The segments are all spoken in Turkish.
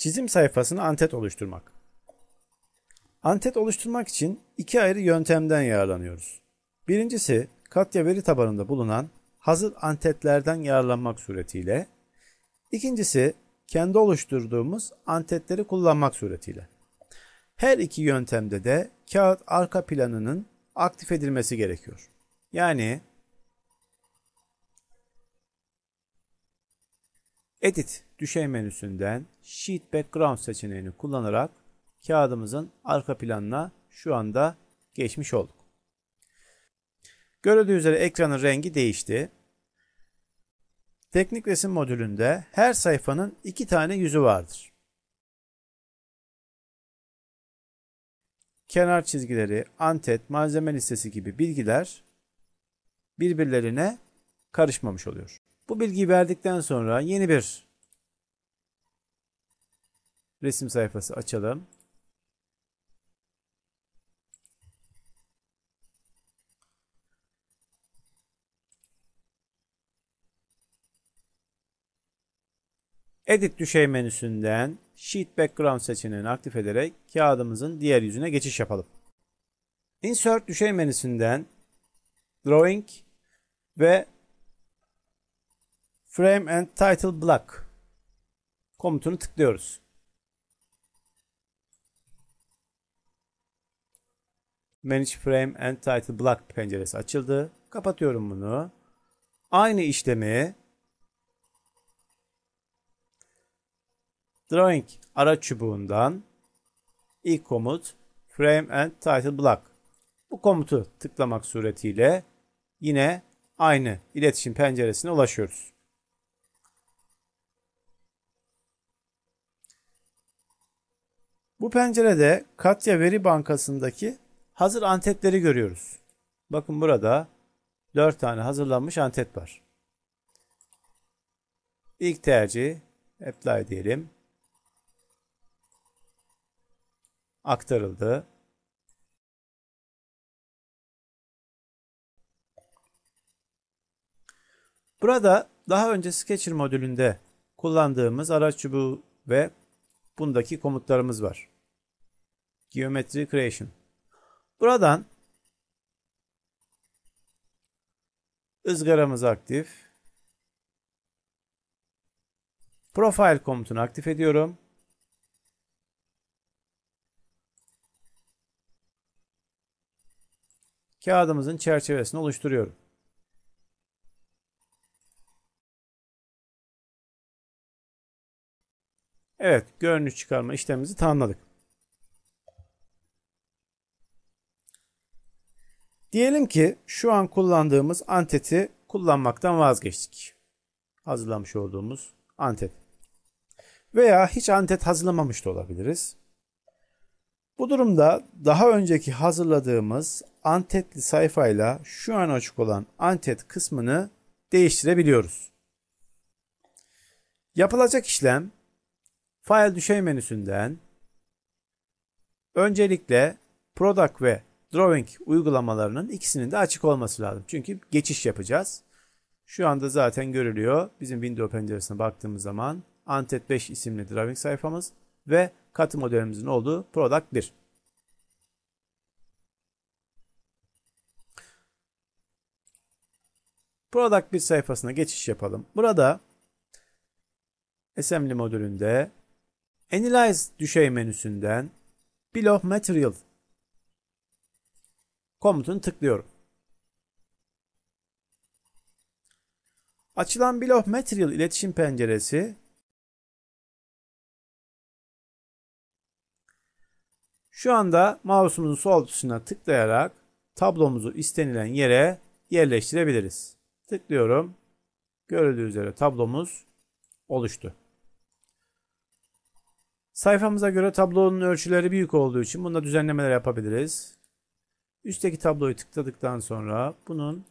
Çizim sayfasına antet oluşturmak. Antet oluşturmak için iki ayrı yöntemden yararlanıyoruz. Birincisi Katya veri tabanında bulunan hazır antetlerden yararlanmak suretiyle. İkincisi kendi oluşturduğumuz antetleri kullanmak suretiyle. Her iki yöntemde de kağıt arka planının aktif edilmesi gerekiyor. Yani Edit düşey menüsünden Sheet Background seçeneğini kullanarak kağıdımızın arka planına şu anda geçmiş olduk. Görüldüğü üzere ekranın rengi değişti. Teknik resim modülünde her sayfanın iki tane yüzü vardır. Kenar çizgileri, antet, malzeme listesi gibi bilgiler birbirlerine karışmamış oluyor. Bu bilgiyi verdikten sonra yeni bir resim sayfası açalım. Edit düşey menüsünden Sheet Background seçeneğini aktif ederek kağıdımızın diğer yüzüne geçiş yapalım. Insert düşey menüsünden Drawing ve Frame and Title Block komutunu tıklıyoruz. Manage Frame and Title Block penceresi açıldı. Kapatıyorum bunu. Aynı işlemi Drawing araç çubuğundan ilk komut Frame and Title Block. Bu komutu tıklamak suretiyle yine aynı iletişim penceresine ulaşıyoruz. Bu pencerede Katya Veri Bankası'ndaki hazır antetleri görüyoruz. Bakın burada 4 tane hazırlanmış antet var. İlk tercih apply diyelim. Aktarıldı. Burada daha önce Sketcher modülünde kullandığımız araç çubuğu ve bundaki komutlarımız var. Geometry Creation. Buradan ızgaramız aktif. Profile komutunu aktif ediyorum. Kağıdımızın çerçevesini oluşturuyorum. Evet, görünüş çıkarma işlemimizi tamamladık. Diyelim ki şu an kullandığımız anteti kullanmaktan vazgeçtik. Hazırlamış olduğumuz antet. Veya hiç antet hazırlamamış da olabiliriz. Bu durumda daha önceki hazırladığımız antetli sayfayla şu an açık olan antet kısmını değiştirebiliyoruz. Yapılacak işlem File düşey menüsünden öncelikle Product ve Drawing uygulamalarının ikisinin de açık olması lazım. Çünkü geçiş yapacağız. Şu anda zaten görülüyor. Bizim Windows penceresine baktığımız zaman Antet 5 isimli Drawing sayfamız ve katı modelimizin olduğu Product 1. Product 1 sayfasına geçiş yapalım. Burada Assembly modülünde Analyze düşey menüsünden Bill of Material komutunu tıklıyorum. Açılan Bill of Material iletişim penceresi şu anda mouse'umuzun sol tuşuna tıklayarak tablomuzu istenilen yere yerleştirebiliriz. Tıklıyorum. Görüldüğü üzere tablomuz oluştu. Sayfamıza göre tablonun ölçüleri büyük olduğu için bunda düzenlemeler yapabiliriz. Üstteki tabloyu tıkladıktan sonra bunun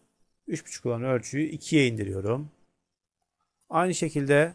3.5 olan ölçüyü 2'ye indiriyorum. Aynı şekilde